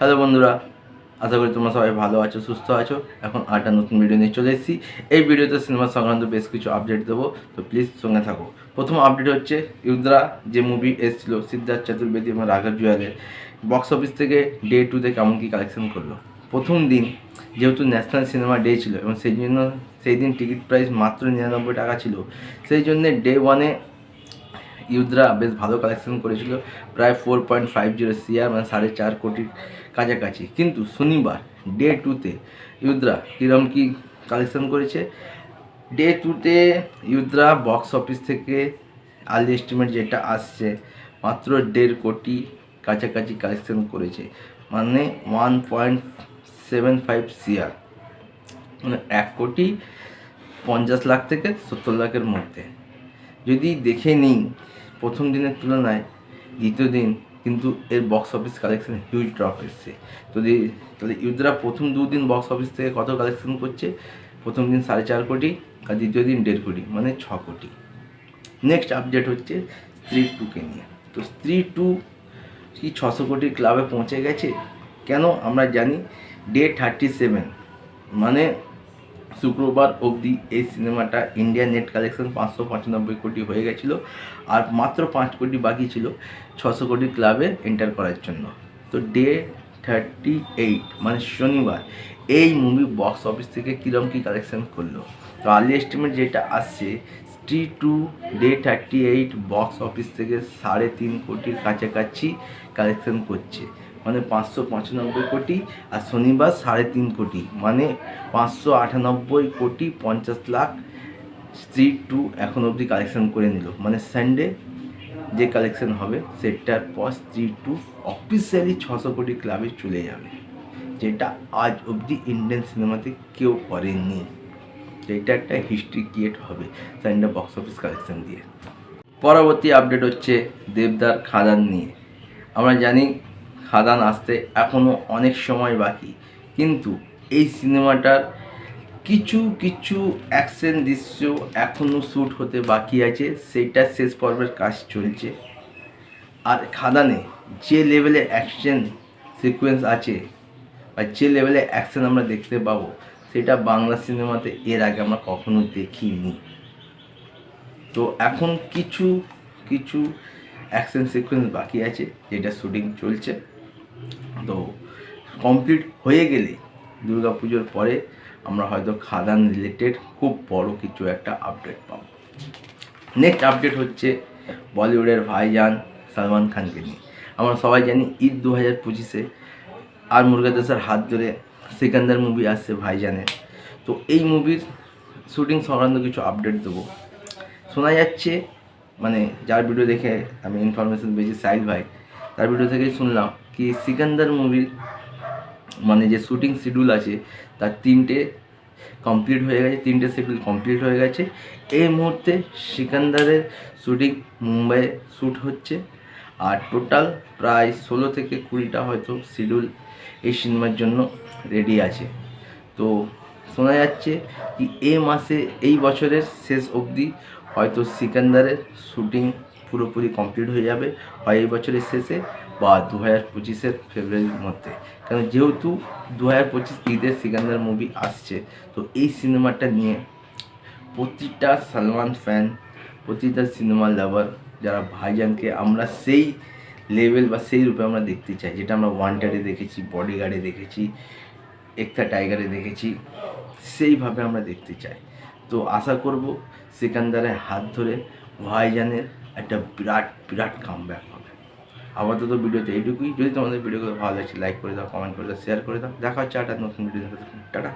Hello বন্ধুরা, আশা করি তোমরা সবাই ভালো আছো, সুস্থ আছো। এখন আরেকটা নতুন ভিডিও নিয়ে চলে এসেছি। এই ভিডিওতে সিনেমা সংক্রান্ত বেশ কিছু আপডেট দেবো, তো প্লিজ সঙ্গে থাকো। প্রথম আপডেট হচ্ছে ইউদ্রা যে মুভি এসেছিল, সিদ্ধার্থ চতুর্বেদী এবং রাঘব জুয়ালের বক্স অফিস থেকে ডে টুতে কেমন কী কালেকশন করল। প্রথম দিন যেহেতু ন্যাশনাল সিনেমা ডে ছিল এবং সেই জন্য সেই দিন টিকিট প্রাইস মাত্র নিরানব্বই টাকা ছিল, সেই জন্য ডে ওয়ানে ইউদ্রা বেশ ভালো কালেকশন করেছিল। প্রায় four point five zero CR মানে সাড়ে চার কোটির কাছাকাছি। কিন্তু শনিবার ডে টুতে ইউদ্রা কীরকম কী কালেকশন করেছে? ডে টুতে ইউদ্রা বক্স অফিস থেকে আর্লি এস্টিমেট যেটা আসছে, মাত্র দেড় কোটি কাছাকাছি কালেকশন করেছে। মানে one point seven five CR মানে এক কোটি পঞ্চাশ লাখ থেকে সত্তর লাখের মধ্যে। যদি দেখে নিই, প্রথম দিনের তুলনায় দ্বিতীয় দিন কিন্তু এর box office collection huge drop এসছে। যদি তাহলে ইউদ্রা প্রথম দুদিন বক্স অফিস থেকে কত কালেকশন করছে? প্রথম দিন সাড়ে চার কোটি, আর দ্বিতীয় দিন দেড় কোটি মানে ছ কোটি। নেক্সট আপডেট হচ্ছে স্ত্রী টুকে নিয়ে। তো স্ত্রী টু কি ছশো কোটির ক্লাবে পৌঁছে গেছে? কেন? আমরা জানি ডে থার্টি সেভেন মানে শুক্রবার অবধি এই সিনেমাটা ইন্ডিয়া নেট কালেকশন পাঁচশো পঁচানব্বই কোটি হয়ে গেছিল আর মাত্র পাঁচ কোটি বাকি ছিল ছশো কোটি ক্লাবে এন্টার করার জন্য। তো ডে থার্টি এইট মানে শনিবার, এই মুভি বক্স অফিস থেকে কীরকম কী কালেকশন করল? তো আর্লি এস্টিমেট যেটা আসছে Stree two day thirty eight box office থেকে সাড়ে তিন কোটির কাছাকাছি কালেকশন করছে। মানে পাঁচশো পঁচানব্বই কোটি আর শনিবার সাড়ে তিন কোটি মানে পাঁচশো আটানব্বই কোটি পঞ্চাশ লাখ স্ত্রী টু এখন অবধি কালেকশন করে নিল। মানে সানডে যে কালেকশন হবে, সেটার পর স্ত্রী টু অফিসিয়ালি ছশো কোটি ক্লাবে চলে যাবে, যেটা আজ অবধি ইন্ডিয়ান সিনেমাতে কেউ করেনি। এটা একটা হিস্ট্রি ক্রিয়েট হবে সানডে বক্স অফিস কালেকশন দিয়ে। পরবর্তী আপডেট হচ্ছে দেবদার খাদান নিয়ে। আমরা জানি খাদান আসতে এখনও অনেক সময় বাকি। কিন্তু এই সিনেমাটার কিছু কিছু অ্যাকশন দৃশ্য এখনও শ্যুট হতে বাকি আছে সেইটা শেষ পর্বের কাজ চলছে। আর খাদানে যে লেভেলে অ্যাকশন সিকোয়েন্স আছে, বা যে লেভেলে অ্যাকশন আমরা দেখতে পাবো, সেটা বাংলা সিনেমাতে এর আগে আমরা কখনো দেখিনি। তো এখন কিছু কিছু অ্যাকশন সিকোয়েন্স বাকি আছে, যেটা শুটিং চলছে। তো কমপ্লিট হয়ে গেলে দুর্গা পুজোর পরে আমরা হয়তো খাদান রিলেটেড খুব বড় কিছু একটা আপডেট পাবো। নেক্সট আপডেট হচ্ছে বলিউডের ভাইজান সালমান খানকে নিয়ে। আমরা সবাই জানি ঈদ দু হাজার পঁচিশে আর মুরগাদাসের হাত ধরে সিকান্দার মুভি আসছে ভাইজানের। তো এই মুভির শুটিং সংক্রান্ত কিছু আপডেট দেবো। শোনা যাচ্ছে মানে যার ভিডিও দেখে আমি ইনফরমেশন পেয়েছি সাইল ভাই, তার ভিডিও থেকেই শুনলাম কি সিকান্দার মুভির মানে যে শুটিং শিডিউল আছে, তার তিনটে কমপ্লিট হয়ে গেছে, তিনটে শিডিউল কমপ্লিট হয়ে গেছে। এই মুহূর্তে সিকান্দারের শুটিং মুম্বাইয়ে শ্যুট হচ্ছে, আর টোটাল প্রায় ষোলো থেকে কুড়িটা হয়তো শিডিউল এই সিনেমার জন্য রেডি আছে। তো শোনা যাচ্ছে কি এই মাসে, এই বছরের শেষ অবধি হয়তো সিকান্দারের শুটিং পুরোপুরি কমপ্লিট হয়ে যাবে, হয় এই বছরের শেষে বা দু হাজার পঁচিশের ফেব্রুয়ারির মধ্যে। কারণ যেহেতু দু হাজার পঁচিশ ঈদের সিকান্দার মুভি আসছে, তো এই সিনেমাটা নিয়ে প্রতিটা সালমান ফ্যান প্রতিটা সিনেমা লাভার যারা ভাইজানকে আমরা সেই লেভেল বা সেই রূপে আমরা দেখতে চাই, যেটা আমরা ওয়ান্টারে দেখেছি বডিগার্ডে দেখেছি একটা টাইগারে দেখেছি, সেইভাবে আমরা দেখতে চাই। তো আশা করব সিকান্দারের হাত ধরে ভাইজানের একটা বিরাট বিরাট কামব্যাক আপাতত ভিডিওতে এইটুকুই। যদি তোমাদের ভিডিওগুলো ভালো লাগছে লাইক করে দাও কমেন্ট করে দাও শেয়ার করে দাও। দেখা হচ্ছে একটা নতুন ভিডিও টাটা।